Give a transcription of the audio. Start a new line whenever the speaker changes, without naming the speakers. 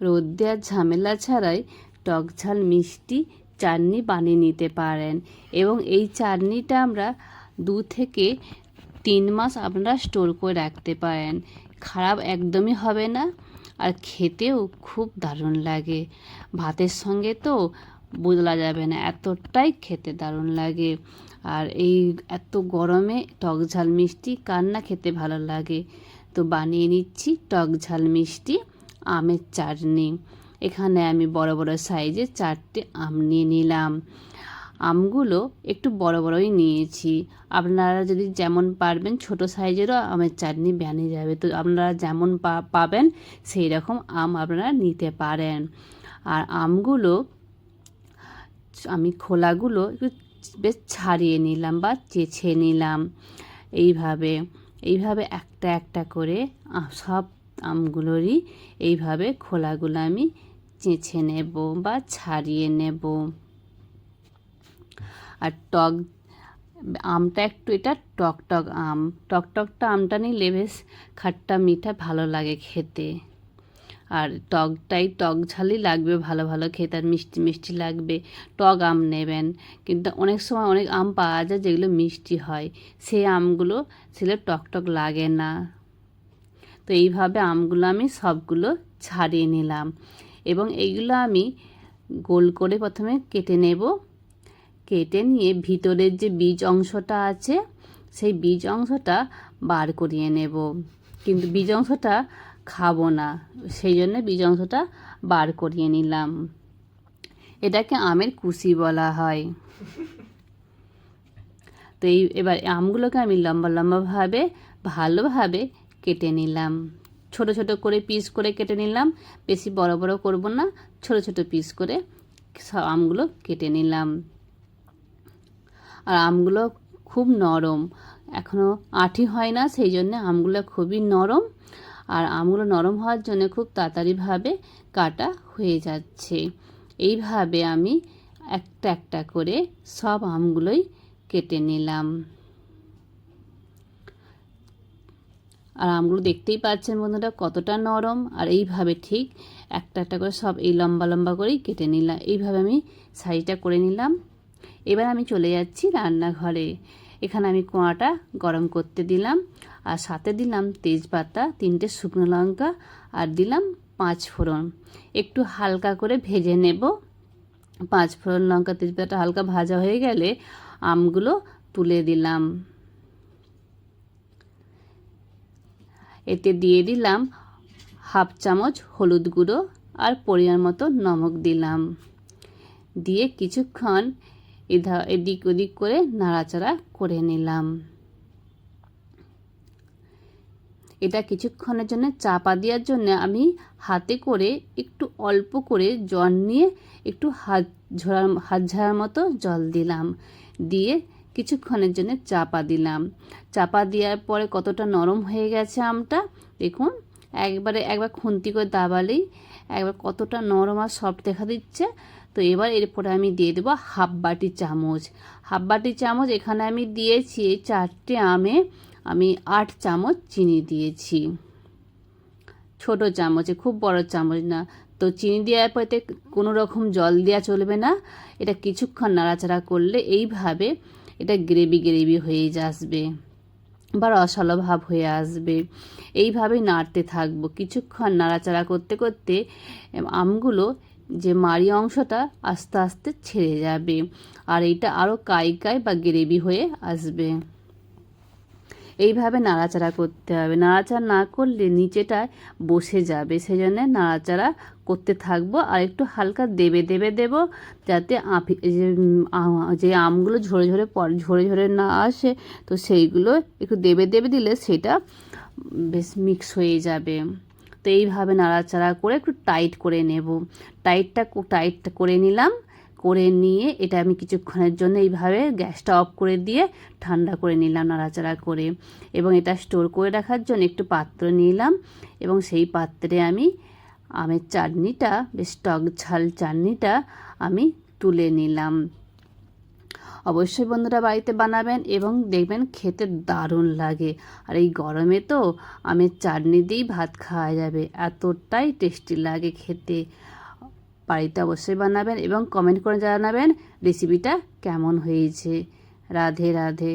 রোদ দেওয়ার ঝামেলা ছাড়াই টক ঝাল মিষ্টি চাটনি বানিয়ে নিতে পারেন। এবং এই চাটনিটা আমরা দু থেকে তিন মাস আপনারা স্টোর করে রাখতে পারেন। খারাপ একদমই হবে না আর খেতেও খুব দারুণ লাগে। ভাতের সঙ্গে তো বোঝা যাবে না, এতটাই খেতে দারুণ লাগে। আর এই এত গরমে টক ঝাল মিষ্টি কার না খেতে ভালো লাগে? তো বানিয়ে নিচ্ছি টক ঝাল মিষ্টি। আমের চাটনি। এখানে আমি বড় বড় সাইজের চারটে আম নিয়ে নিলাম। আমগুলো একটু বড় বড়ই নিয়েছি। আপনারা যদি যেমন পারবেন ছোট সাইজেরও আমের চাটনি বানিয়ে যাবে। তো আপনারা যেমন পাবেন সেই রকম আম আপনারা নিতে পারেন। আর আমগুলো, আমি খোলাগুলো একটু বেশ ছাড়িয়ে নিলাম বা চেছে নিলাম। এইভাবে এইভাবে একটা একটা করে সব আমগুলোরই এইভাবে খোলাগুলো আমি চেঁচে নেব বা ছাড়িয়ে নেব। আর টক, আমটা একটু, এটা টক টক আম। টক টকটা আমটা নিলে বেশ খাট্টা মিঠা ভালো লাগে খেতে। আর টকটাই টক ঝালই লাগবে, ভালো ভালো খেতে আর মিষ্টি মিষ্টি লাগবে। টক আম নেবেন। কিন্তু অনেক সময় অনেক আম পাওয়া যায় যেগুলো মিষ্টি হয়। সেই আমগুলো সেগুলো টক টক লাগে না। তো এইভাবে আমগুলো আমি সবগুলো ছাড়িয়ে নিলাম। এবং এইগুলো আমি গোল করে প্রথমে কেটে নেব। কেটে নিয়ে ভিতরের যে বীজ অংশটা আছে, সেই বীজ অংশটা বার করিয়ে নেব। কিন্তু বীজ অংশটা খাব না, সেই জন্য বীজ অংশটা বার করিয়ে নিলাম। এটাকে আমের কুশি বলা হয়। তো এই, এবার আমগুলোকে আমি লম্বা লম্বাভাবে, ভালোভাবে কেটে নিলাম। ছোট ছোট করে পিস করে কেটে নিলাম। বেশি বড় বড় করব না। ছোট ছোট পিস করে সব আমগুলো কেটে নিলাম। আর আমগুলো খুব নরম। এখনও আঠি হয় না, সেই জন্য আমগুলো খুবই নরম। আর আমগুলো নরম হওয়ার জন্য খুব তাড়াতাড়িভাবে কাটা হয়ে যাচ্ছে। এইভাবে আমি একটা একটা করে সব আমগুলোই কেটে নিলাম। আর আমগুলো দেখতেই পাচ্ছেন বন্ধুরা কতটা নরম, আর এইভাবে ঠিক একটা একটা করে সব এই লম্বা লম্বা করেই কেটে নিলাম। এইভাবে আমি সাইজটা করে নিলাম। এবার আমি চলে যাচ্ছি রান্নাঘরে। এখানে আমি কোঁয়াটা গরম করতে দিলাম, আর সাথে দিলাম তেজপাতা, তিনটে শুকনো লঙ্কা, আর দিলাম পাঁচ ফোড়ন। একটু হালকা করে ভেজে নেব। পাঁচ ফোড়ন লঙ্কা, তেজপাতা হালকা ভাজা হয়ে গেলে আমগুলো তুলে দিলাম। এতে দিয়ে দিলাম হাফ চামচ হলুদ গুঁড়ো আর পরিমাণ মতো নমক দিলাম। দিয়ে কিছুক্ষণ এধা এদিক ওদিক করে নাড়াচাড়া করে নিলাম। এটা কিছুক্ষণের জন্য চাপা দেওয়ার জন্য আমি হাতে করে একটু অল্প করে জল নিয়ে একটু হাত ঝরার, হাত ঝাড়ার মতো জল দিলাম। দিয়ে কিছুক্ষণের জন্য চাপা দিলাম। চাপা দেওয়ার পরে কতটা নরম হয়ে গেছে আমটা, দেখুন, একবারে একবার খুন্তি করে দাবালেই একবার কতটা নরম আর সফট দেখা দিচ্ছে। তো এবার এরপরে আমি দিয়ে দেবো হাফ বাটি চামচ। হাফ বাটি চামচ এখানে আমি দিয়েছি চারটে আমে, আমি আট চামচ চিনি দিয়েছি। ছোট চামচে, খুব বড় চামচ না। তো চিনি দেওয়ার পরে কোনো রকম জল দেওয়া চলবে না। এটা কিছুক্ষণ নাড়াচাড়া করলে এইভাবে এটা গ্রেভি গ্রেভি হয়ে আসবে বা রসালো ভাব হয়ে আসবে। এইভাবে নাড়তে থাকব। কিছুক্ষণ নাড়াচাড়া করতে করতে আমগুলো যে মারি অংশটা আস্তে আস্তে ছেড়ে যাবে। আর এটা আরও কাই কাই বা গ্রেভি হয়ে আসবে। এইভাবে নাড়াচাড়া করতে হবে। নাড়াচাড়া না করলে নিচেটায় বসে যাবে। সেই জন্য নাড়াচাড়া করতে থাকব আর একটু হালকা দেবে দেবে, দেব যাতে আঁফি যে আমগুলো ঝরে ঝরে পড়ে, ঝরে ঝরে না আসে, তো সেইগুলো একটু দেবে দেবে দিলে সেটা বেশ মিক্স হয়ে যাবে। তো এইভাবে নাড়াচাড়া করে একটু টাইট করে নেব। টাইটটা টাইট করে নিলাম। করে নিয়ে এটা আমি কিছুক্ষণের জন্য এইভাবে গ্যাসটা অফ করে দিয়ে ঠান্ডা করে নিলাম, নাড়াচাড়া করে এবং এটা স্টোর করে রাখার জন্য একটু পাত্র নিলাম এবং সেই পাত্রে আমি আমের চাটনিটা, বেশ টক ঝাল চাটনিটা আমি তুলে নিলাম। অবশ্যই বন্ধুরা বাড়িতে বানাবেন এবং দেখবেন খেতে দারুণ লাগে। আর এই গরমে তো আমের চাটনি দিয়েই ভাত খাওয়া যাবে, এতটাই টেস্টি লাগে খেতে। বাড়িতে অবশ্যই বানাবেন এবং কমেন্ট করে জানাবেন রেসিপিটা কেমন হয়েছে। রাধে রাধে।